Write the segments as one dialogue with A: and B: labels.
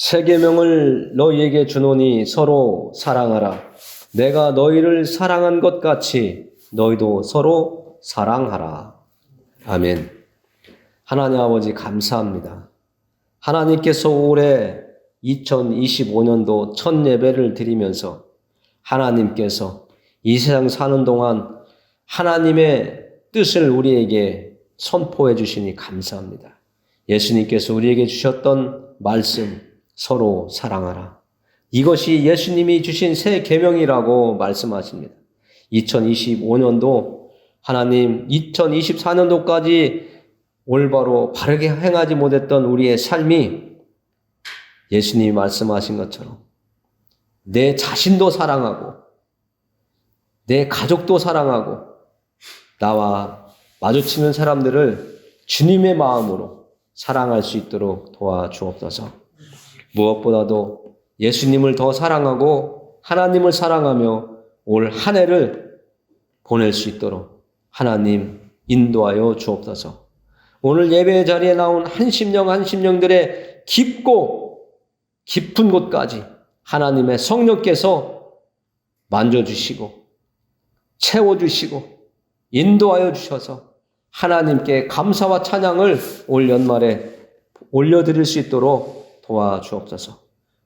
A: 세 계명을 너희에게 주노니 서로 사랑하라. 내가 너희를 사랑한 것 같이 너희도 서로 사랑하라. 아멘. 하나님 아버지 감사합니다. 하나님께서 올해 2025년도 첫 예배를 드리면서 하나님께서 이 세상 사는 동안 하나님의 뜻을 우리에게 선포해 주시니 감사합니다. 예수님께서 우리에게 주셨던 말씀 서로 사랑하라. 이것이 예수님이 주신 새 계명이라고 말씀하십니다. 2025년도 하나님 2024년도까지 올바로 바르게 행하지 못했던 우리의 삶이 예수님이 말씀하신 것처럼 내 자신도 사랑하고 내 가족도 사랑하고 나와 마주치는 사람들을 주님의 마음으로 사랑할 수 있도록 도와주옵소서. 무엇보다도 예수님을 더 사랑하고 하나님을 사랑하며 올 한 해를 보낼 수 있도록 하나님 인도하여 주옵소서. 오늘 예배 자리에 나온 한심령 한심령들의 깊고 깊은 곳까지 하나님의 성령께서 만져주시고 채워주시고 인도하여 주셔서 하나님께 감사와 찬양을 올 연말에 올려드릴 수 있도록 도와주옵소서.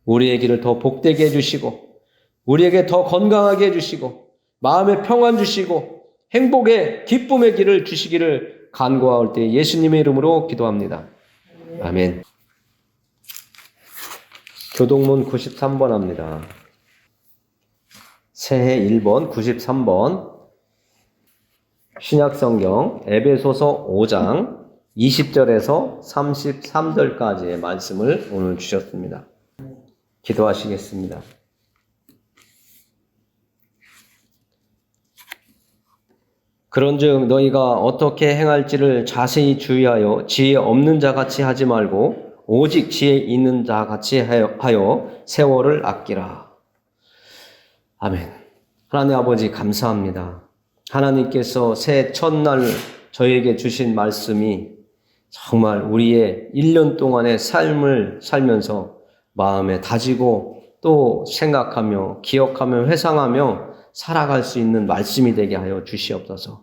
A: 우리의 길을 더 복되게 해주시고 우리에게 더 건강하게 해주시고 마음의 평안 주시고 행복의 기쁨의 길을 주시기를 간구하올 때 예수님의 이름으로 기도합니다. 아멘. 교동문 93번 합니다. 새해 1번 93번 신약성경 에베소서 5장 20절에서 33절까지의 말씀을 오늘 주셨습니다. 기도하시겠습니다. 그런즉 너희가 어떻게 행할지를 자세히 주의하여 지혜 없는 자 같이 하지 말고 오직 지혜 있는 자 같이 하여 세월을 아끼라. 아멘. 하나님 아버지 감사합니다. 하나님께서 새 첫날 저에게 주신 말씀이 정말 우리의 1년 동안의 삶을 살면서 마음에 다지고 또 생각하며 기억하며 회상하며 살아갈 수 있는 말씀이 되게 하여 주시옵소서.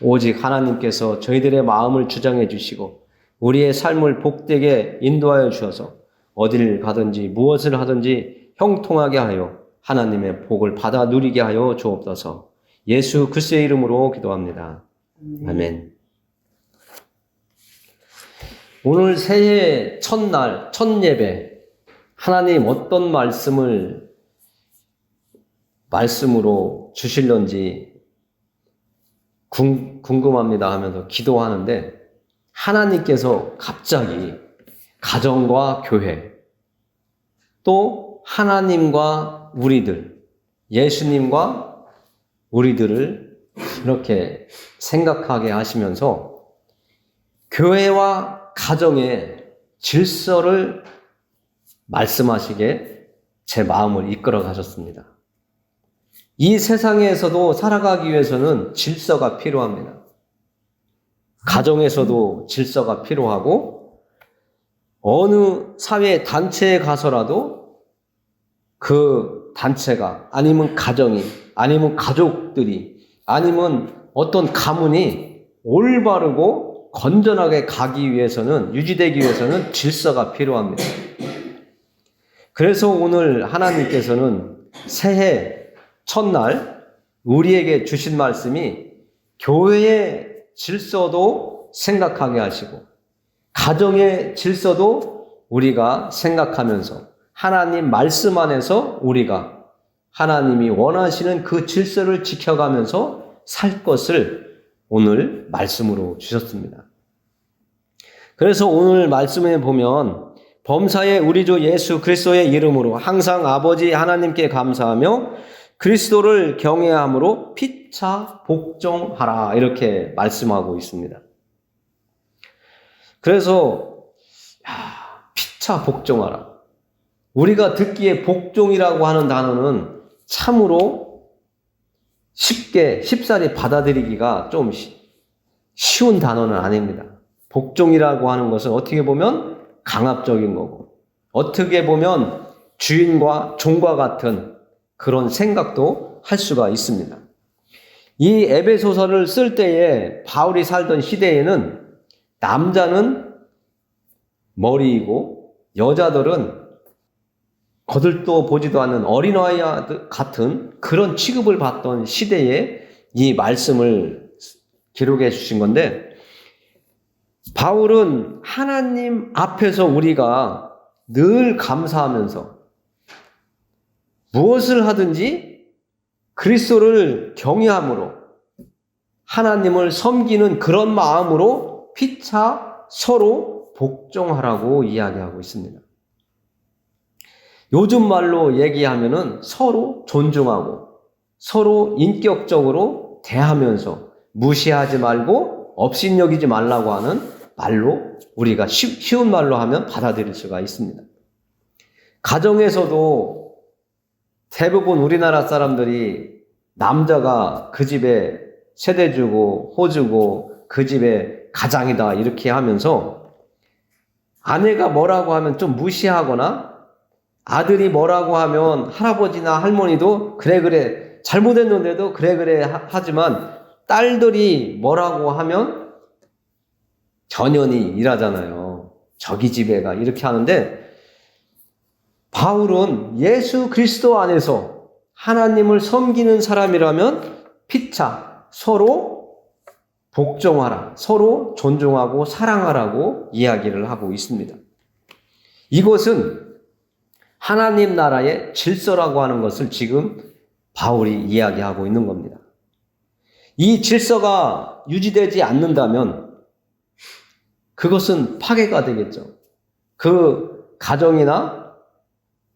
A: 오직 하나님께서 저희들의 마음을 주장해 주시고 우리의 삶을 복되게 인도하여 주셔서 어디를 가든지 무엇을 하든지 형통하게 하여 하나님의 복을 받아 누리게 하여 주옵소서. 예수 그리스도의 이름으로 기도합니다. 아멘. 오늘 새해 첫날, 첫 예배, 하나님 어떤 말씀을 말씀으로 주실런지 궁금합니다 하면서 기도하는데 하나님께서 갑자기 가정과 교회 또 하나님과 우리들 예수님과 우리들을 이렇게 생각하게 하시면서 교회와 가정의 질서를 말씀하시게 제 마음을 이끌어 가셨습니다. 이 세상에서도 살아가기 위해서는 질서가 필요합니다. 가정에서도 질서가 필요하고 어느 사회 단체에 가서라도 그 단체가 아니면 가정이 아니면 가족들이 아니면 어떤 가문이 올바르고 건전하게 가기 위해서는 유지되기 위해서는 질서가 필요합니다. 그래서 오늘 하나님께서는 새해 첫날 우리에게 주신 말씀이 교회의 질서도 생각하게 하시고 가정의 질서도 우리가 생각하면서 하나님 말씀 안에서 우리가 하나님이 원하시는 그 질서를 지켜가면서 살 것을 오늘 말씀으로 주셨습니다. 그래서 오늘 말씀에 보면 범사의 우리 주 예수 그리스도의 이름으로 항상 아버지 하나님께 감사하며 그리스도를 경외함으로 피차 복종하라 이렇게 말씀하고 있습니다. 그래서 야, 피차 복종하라. 우리가 듣기에 복종이라고 하는 단어는 참으로 쉽게 쉽사리 받아들이기가 좀 쉬운 단어는 아닙니다. 복종이라고 하는 것은 어떻게 보면 강압적인 거고 어떻게 보면 주인과 종과 같은 그런 생각도 할 수가 있습니다. 이 에베소서를 쓸 때에 바울이 살던 시대에는 남자는 머리이고 여자들은 거들떠 보지도 않는 어린아이 같은 그런 취급을 받던 시대에 이 말씀을 기록해 주신 건데 바울은 하나님 앞에서 우리가 늘 감사하면서 무엇을 하든지 그리스도를 경외함으로 하나님을 섬기는 그런 마음으로 피차 서로 복종하라고 이야기하고 있습니다. 요즘 말로 얘기하면은 서로 존중하고 서로 인격적으로 대하면서 무시하지 말고 업신여기지 말라고 하는 말로 우리가 쉬운 말로 하면 받아들일 수가 있습니다. 가정에서도 대부분 우리나라 사람들이 남자가 그 집에 세대주고 호주고 그 집에 가장이다 이렇게 하면서 아내가 뭐라고 하면 좀 무시하거나 아들이 뭐라고 하면 할아버지나 할머니도 그래 그래 잘못했는데도 그래 그래 하지만 딸들이 뭐라고 하면 전연이 일하잖아요. 저기 집에가 이렇게 하는데 바울은 예수 그리스도 안에서 하나님을 섬기는 사람이라면 피차 서로 복종하라, 서로 존중하고 사랑하라고 이야기를 하고 있습니다. 이것은 하나님 나라의 질서라고 하는 것을 지금 바울이 이야기하고 있는 겁니다. 이 질서가 유지되지 않는다면 그것은 파괴가 되겠죠. 그 가정이나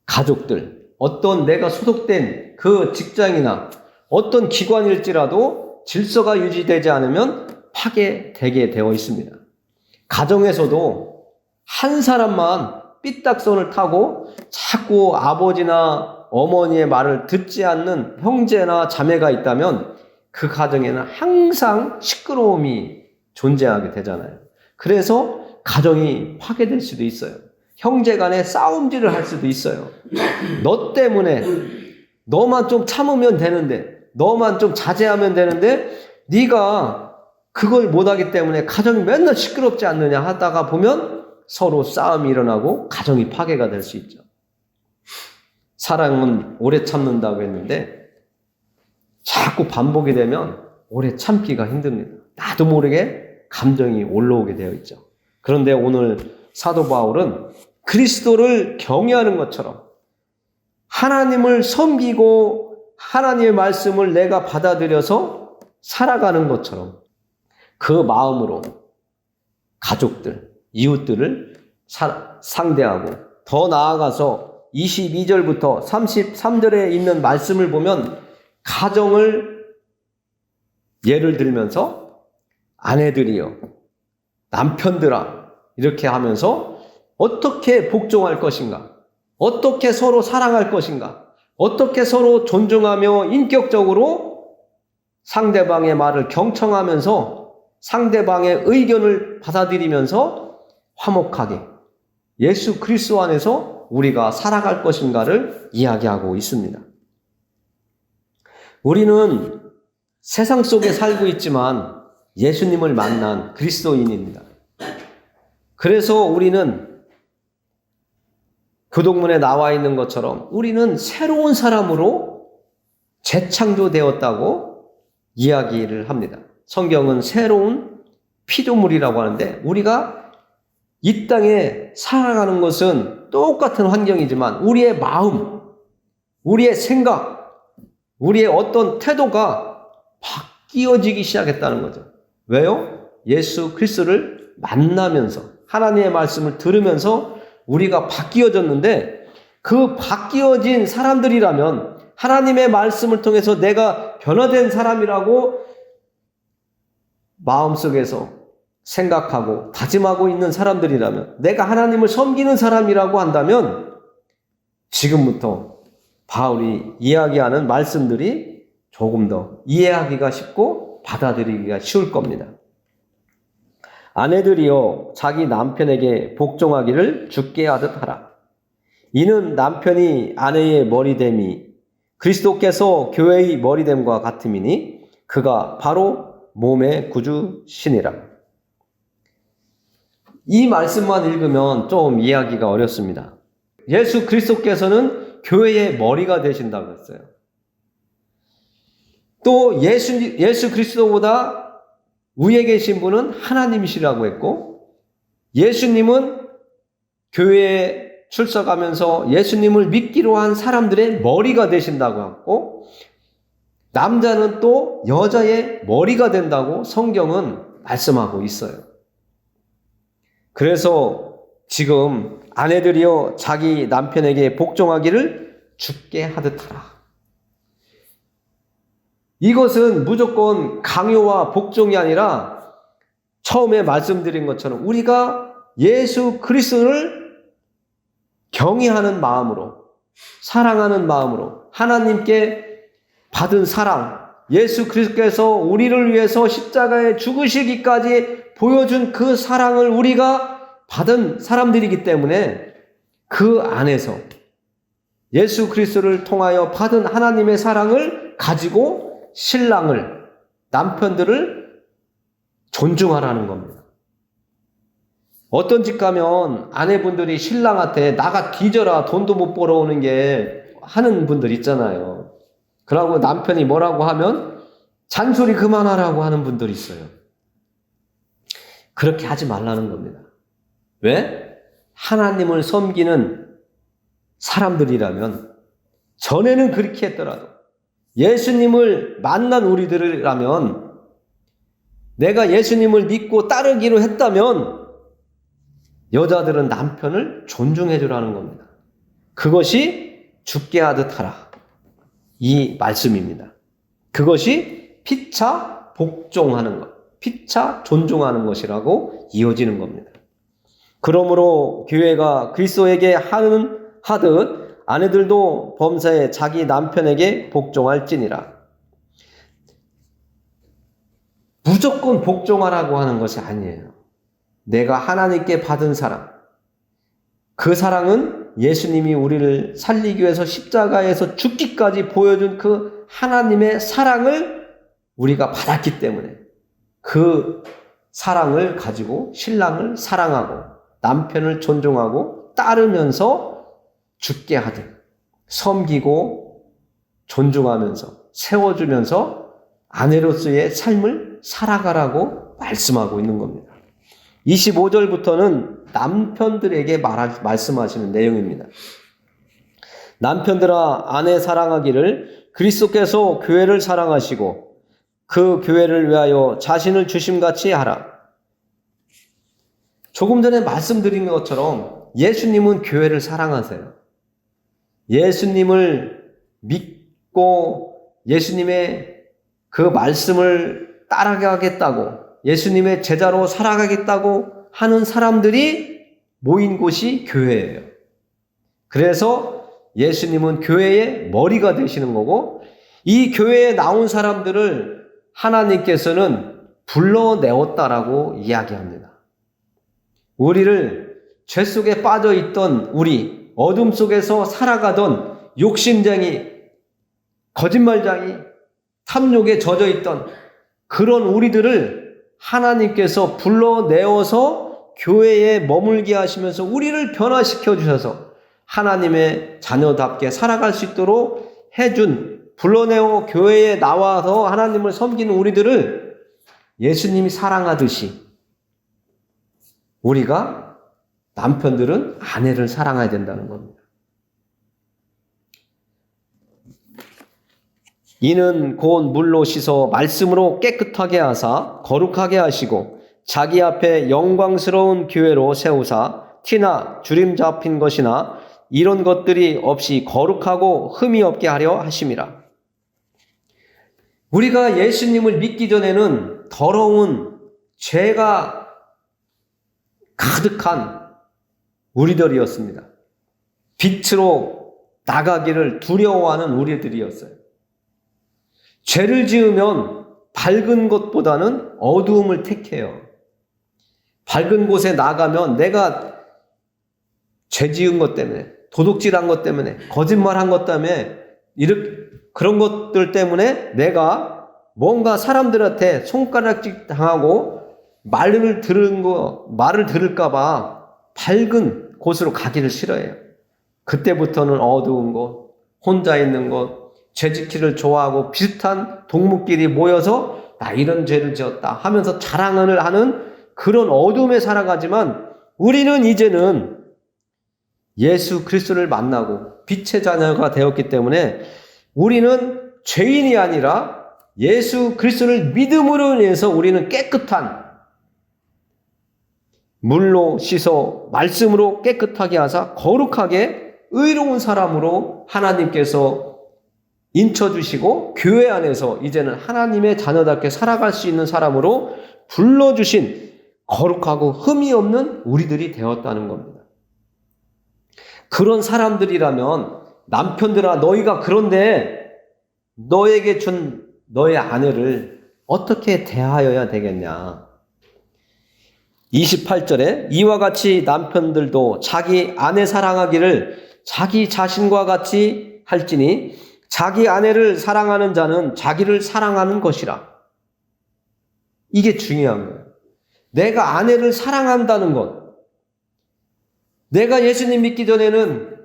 A: 가족들, 어떤 내가 소속된 그 직장이나 어떤 기관일지라도 질서가 유지되지 않으면 파괴되게 되어 있습니다. 가정에서도 한 사람만 삐딱선을 타고 자꾸 아버지나 어머니의 말을 듣지 않는 형제나 자매가 있다면 그 가정에는 항상 시끄러움이 존재하게 되잖아요. 그래서 가정이 파괴될 수도 있어요. 형제 간에 싸움질을 할 수도 있어요. 너 때문에 너만 좀 참으면 되는데 너만 좀 자제하면 되는데 네가 그걸 못하기 때문에 가정이 맨날 시끄럽지 않느냐 하다가 보면 서로 싸움이 일어나고 가정이 파괴가 될 수 있죠. 사랑은 오래 참는다고 했는데 자꾸 반복이 되면 오래 참기가 힘듭니다. 나도 모르게 감정이 올라오게 되어 있죠. 그런데 오늘 사도 바울은 그리스도를 경외하는 것처럼 하나님을 섬기고 하나님의 말씀을 내가 받아들여서 살아가는 것처럼 그 마음으로 가족들, 이웃들을 상대하고 더 나아가서 22절부터 33절에 있는 말씀을 보면 가정을 예를 들면서 아내들이요, 남편들아, 이렇게 하면서 어떻게 복종할 것인가, 어떻게 서로 사랑할 것인가, 어떻게 서로 존중하며 인격적으로 상대방의 말을 경청하면서 상대방의 의견을 받아들이면서 화목하게 예수 그리스도 안에서 우리가 살아갈 것인가를 이야기하고 있습니다. 우리는 세상 속에 살고 있지만 예수님을 만난 그리스도인입니다. 그래서 우리는 교동문에 나와 있는 것처럼 우리는 새로운 사람으로 재창조되었다고 이야기를 합니다. 성경은 새로운 피조물이라고 하는데 우리가 이 땅에 살아가는 것은 똑같은 환경이지만 우리의 마음, 우리의 생각, 우리의 어떤 태도가 바뀌어지기 시작했다는 거죠. 왜요? 예수 그리스도를 만나면서 하나님의 말씀을 들으면서 우리가 바뀌어졌는데 그 바뀌어진 사람들이라면 하나님의 말씀을 통해서 내가 변화된 사람이라고 마음속에서 생각하고 다짐하고 있는 사람들이라면 내가 하나님을 섬기는 사람이라고 한다면 지금부터 바울이 이야기하는 말씀들이 조금 더 이해하기가 쉽고 받아들이기가 쉬울 겁니다. 아내들이여 자기 남편에게 복종하기를 죽게 하듯 하라. 이는 남편이 아내의 머리됨이 그리스도께서 교회의 머리됨과 같음이니 그가 바로 몸의 구주시니라. 이 말씀만 읽으면 좀 이해하기가 어렵습니다. 예수 그리스도께서는 교회의 머리가 되신다고 했어요. 또 예수, 예수 그리스도보다 위에 계신 분은 하나님이시라고 했고, 예수님은 교회에 출석하면서 예수님을 믿기로 한 사람들의 머리가 되신다고 하고, 남자는 또 여자의 머리가 된다고 성경은 말씀하고 있어요. 그래서 지금 아내들이여 자기 남편에게 복종하기를 죽게 하듯 하라. 이것은 무조건 강요와 복종이 아니라 처음에 말씀드린 것처럼 우리가 예수 그리스도를 경외하는 마음으로 사랑하는 마음으로 하나님께 받은 사랑 예수 그리스도께서 우리를 위해서 십자가에 죽으시기까지 보여준 그 사랑을 우리가 받은 사람들이기 때문에 그 안에서 예수 그리스도를 통하여 받은 하나님의 사랑을 가지고 신랑을 남편들을 존중하라는 겁니다. 어떤 집 가면 아내분들이 신랑한테 나가 뒤져라 돈도 못 벌어오는 게 하는 분들 있잖아요. 그러고 남편이 뭐라고 하면 잔소리 그만하라고 하는 분들이 있어요. 그렇게 하지 말라는 겁니다. 왜? 하나님을 섬기는 사람들이라면 전에는 그렇게 했더라도 예수님을 만난 우리들이라면 내가 예수님을 믿고 따르기로 했다면 여자들은 남편을 존중해 주라는 겁니다. 그것이 죽게 하듯 하라. 이 말씀입니다. 그것이 피차 복종하는 것, 피차 존중하는 것이라고 이어지는 겁니다. 그러므로 교회가 그리스도에게 하는 하듯 아내들도 범사에 자기 남편에게 복종할지니라. 무조건 복종하라고 하는 것이 아니에요. 내가 하나님께 받은 사랑. 그 사랑은 예수님이 우리를 살리기 위해서 십자가에서 죽기까지 보여준 그 하나님의 사랑을 우리가 받았기 때문에 그 사랑을 가지고 신랑을 사랑하고 남편을 존중하고 따르면서 죽게 하듯 섬기고 존중하면서 세워주면서 아내로서의 삶을 살아가라고 말씀하고 있는 겁니다. 25절부터는 남편들에게 말, 말씀하시는 내용입니다. 남편들아 아내 사랑하기를 그리스도께서 교회를 사랑하시고 그 교회를 위하여 자신을 주심같이 하라. 조금 전에 말씀드린 것처럼 예수님은 교회를 사랑하세요. 예수님을 믿고 예수님의 그 말씀을 따라가겠다고 예수님의 제자로 살아가겠다고 하는 사람들이 모인 곳이 교회예요. 그래서 예수님은 교회의 머리가 되시는 거고 이 교회에 나온 사람들을 하나님께서는 불러내었다라고 이야기합니다. 우리를 죄 속에 빠져 있던 우리 어둠 속에서 살아가던 욕심쟁이 거짓말쟁이 탐욕에 젖어 있던 그런 우리들을 하나님께서 불러내어서 교회에 머물게 하시면서 우리를 변화시켜 주셔서 하나님의 자녀답게 살아갈 수 있도록 해준 불러내어 교회에 나와서 하나님을 섬기는 우리들을 예수님이 사랑하듯이 우리가 남편들은 아내를 사랑해야 된다는 겁니다. 이는 곧 물로 씻어 말씀으로 깨끗하게 하사 거룩하게 하시고 자기 앞에 영광스러운 교회로 세우사 티나 주림 잡힌 것이나 이런 것들이 없이 거룩하고 흠이 없게 하려 하심이라. 우리가 예수님을 믿기 전에는 더러운 죄가 가득한 우리들이었습니다. 빛으로 나가기를 두려워하는 우리들이었어요. 죄를 지으면 밝은 것보다는 어두움을 택해요. 밝은 곳에 나가면 내가 죄 지은 것 때문에 도둑질한 것 때문에 거짓말한 것 때문에 이렇게 그런 것들 때문에 내가 뭔가 사람들한테 손가락질 당하고 말을 들은 거 말을 들을까봐 밝은 곳으로 가기를 싫어해요. 그때부터는 어두운 곳, 혼자 있는 곳, 죄 짓기를 좋아하고 비슷한 동무끼리 모여서 나 이런 죄를 지었다 하면서 자랑을 하는 그런 어둠에 살아가지만 우리는 이제는 예수 그리스도를 만나고 빛의 자녀가 되었기 때문에 우리는 죄인이 아니라 예수 그리스도를 믿음으로 인해서 우리는 깨끗한 물로 씻어 말씀으로 깨끗하게 하사 거룩하게 의로운 사람으로 하나님께서 인쳐주시고 교회 안에서 이제는 하나님의 자녀답게 살아갈 수 있는 사람으로 불러주신 거룩하고 흠이 없는 우리들이 되었다는 겁니다. 그런 사람들이라면 남편들아 너희가 그런데 너에게 준 너의 아내를 어떻게 대하여야 되겠냐? 28절에 이와 같이 남편들도 자기 아내 사랑하기를 자기 자신과 같이 할지니 자기 아내를 사랑하는 자는 자기를 사랑하는 것이라. 이게 중요한 거예요. 내가 아내를 사랑한다는 것. 내가 예수님 믿기 전에는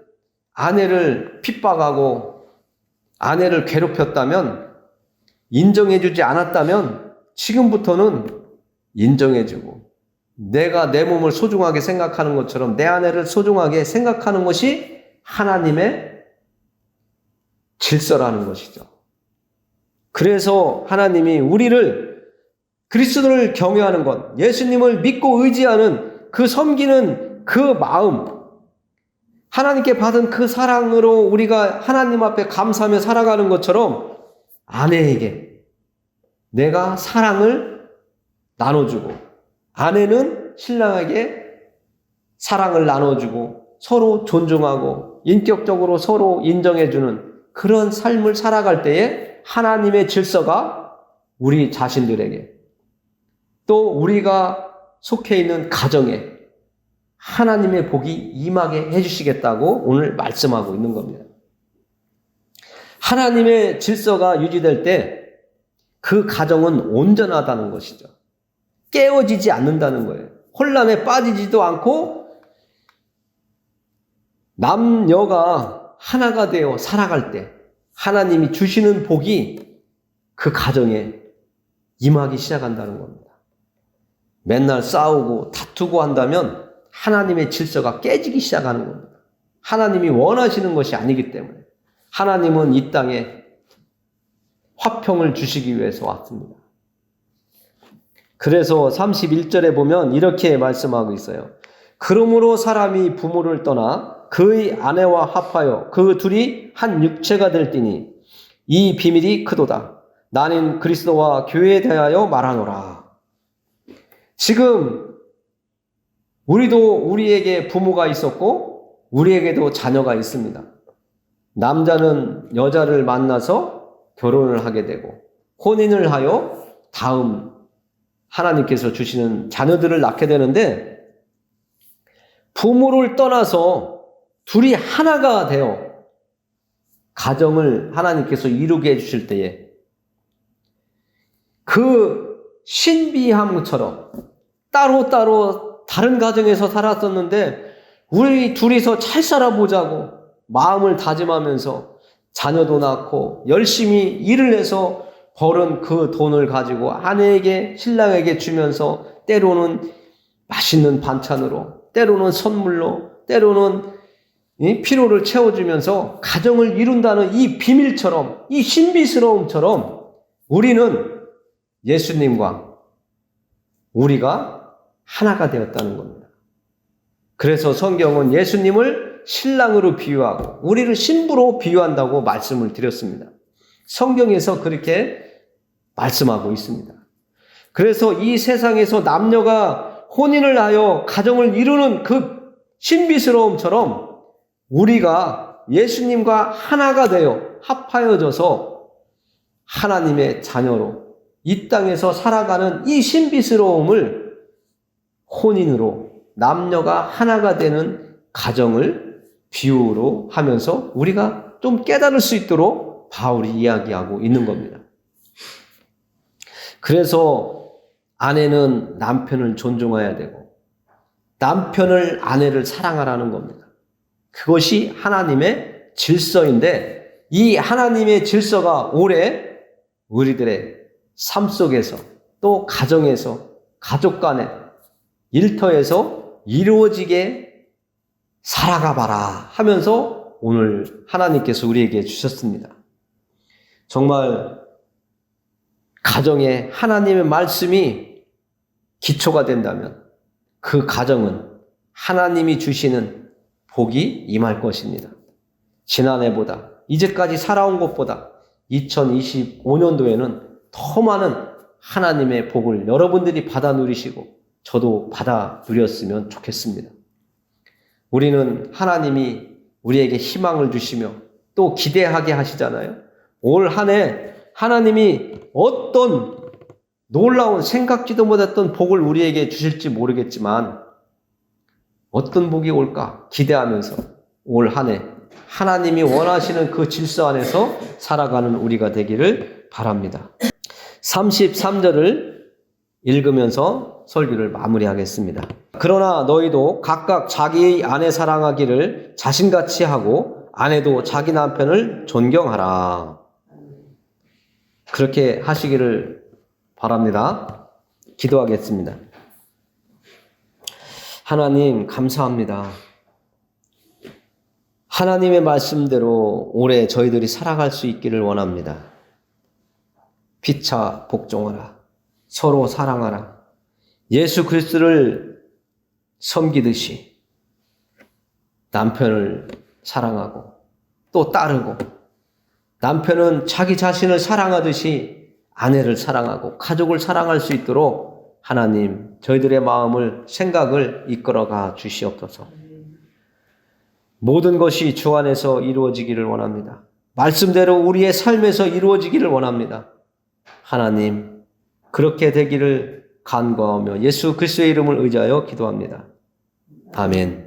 A: 아내를 핍박하고 아내를 괴롭혔다면 인정해주지 않았다면 지금부터는 인정해주고 내가 내 몸을 소중하게 생각하는 것처럼 내 아내를 소중하게 생각하는 것이 하나님의 질서라는 것이죠. 그래서 하나님이 우리를 그리스도를 경외하는 것, 예수님을 믿고 의지하는 그 섬기는 그 마음, 하나님께 받은 그 사랑으로 우리가 하나님 앞에 감사하며 살아가는 것처럼 아내에게 내가 사랑을 나눠주고 아내는 신랑에게 사랑을 나눠주고 서로 존중하고 인격적으로 서로 인정해주는 그런 삶을 살아갈 때에 하나님의 질서가 우리 자신들에게 또 우리가 속해 있는 가정에 하나님의 복이 임하게 해주시겠다고 오늘 말씀하고 있는 겁니다. 하나님의 질서가 유지될 때 그 가정은 온전하다는 것이죠. 깨어지지 않는다는 거예요. 혼란에 빠지지도 않고 남녀가 하나가 되어 살아갈 때 하나님이 주시는 복이 그 가정에 임하기 시작한다는 겁니다. 맨날 싸우고 다투고 한다면 하나님의 질서가 깨지기 시작하는 겁니다. 하나님이 원하시는 것이 아니기 때문에 하나님은 이 땅에 화평을 주시기 위해서 왔습니다. 그래서 31절에 보면 이렇게 말씀하고 있어요. 그러므로 사람이 부모를 떠나 그의 아내와 합하여 그 둘이 한 육체가 될 띠니 이 비밀이 크도다. 나는 그리스도와 교회에 대하여 말하노라. 지금 우리도 우리에게 부모가 있었고 우리에게도 자녀가 있습니다. 남자는 여자를 만나서 결혼을 하게 되고 혼인을 하여 다음 하나님께서 주시는 자녀들을 낳게 되는데 부모를 떠나서 둘이 하나가 되어 가정을 하나님께서 이루게 해주실 때에 그 신비함처럼 따로따로 다른 가정에서 살았었는데 우리 둘이서 잘 살아보자고 마음을 다짐하면서 자녀도 낳고 열심히 일을 해서 벌은 그 돈을 가지고 아내에게 신랑에게 주면서 때로는 맛있는 반찬으로 때로는 선물로 때로는 피로를 채워주면서 가정을 이룬다는 이 비밀처럼 이 신비스러움처럼 우리는 예수님과 우리가 하나가 되었다는 겁니다. 그래서 성경은 예수님을 신랑으로 비유하고 우리를 신부로 비유한다고 말씀을 드렸습니다. 성경에서 그렇게 말씀하고 있습니다. 그래서 이 세상에서 남녀가 혼인을 하여 가정을 이루는 그 신비스러움처럼 우리가 예수님과 하나가 되어 합하여져서 하나님의 자녀로 이 땅에서 살아가는 이 신비스러움을 혼인으로 남녀가 하나가 되는 가정을 비유로 하면서 우리가 좀 깨달을 수 있도록 바울이 이야기하고 있는 겁니다. 그래서 아내는 남편을 존중해야 되고 남편을 아내를 사랑하라는 겁니다. 그것이 하나님의 질서인데 이 하나님의 질서가 올해 우리들의 삶 속에서 또 가정에서 가족 간에 일터에서 이루어지게 살아가 봐라 하면서 오늘 하나님께서 우리에게 주셨습니다. 정말 가정에 하나님의 말씀이 기초가 된다면 그 가정은 하나님이 주시는 복이 임할 것입니다. 지난해보다 이제까지 살아온 것보다 2025년도에는 더 많은 하나님의 복을 여러분들이 받아 누리시고 저도 받아 누렸으면 좋겠습니다. 우리는 하나님이 우리에게 희망을 주시며 또 기대하게 하시잖아요. 올 한 해 하나님이 어떤 놀라운 생각지도 못했던 복을 우리에게 주실지 모르겠지만 어떤 복이 올까 기대하면서 올 한 해 하나님이 원하시는 그 질서 안에서 살아가는 우리가 되기를 바랍니다. 33절을 읽으면서 설교를 마무리하겠습니다. 그러나 너희도 각각 자기의 아내 사랑하기를 자신같이 하고 아내도 자기 남편을 존경하라. 그렇게 하시기를 바랍니다. 기도하겠습니다. 하나님, 감사합니다. 하나님의 말씀대로 올해 저희들이 살아갈 수 있기를 원합니다. 피차 복종하라. 서로 사랑하라. 예수 그리스도를 섬기듯이 남편을 사랑하고 또 따르고 남편은 자기 자신을 사랑하듯이 아내를 사랑하고 가족을 사랑할 수 있도록 하나님 저희들의 마음을 생각을 이끌어가 주시옵소서. 모든 것이 주 안에서 이루어지기를 원합니다. 말씀대로 우리의 삶에서 이루어지기를 원합니다. 하나님 그렇게 되기를 간구하며 예수 그리스도의 이름을 의지하여 기도합니다. 아멘.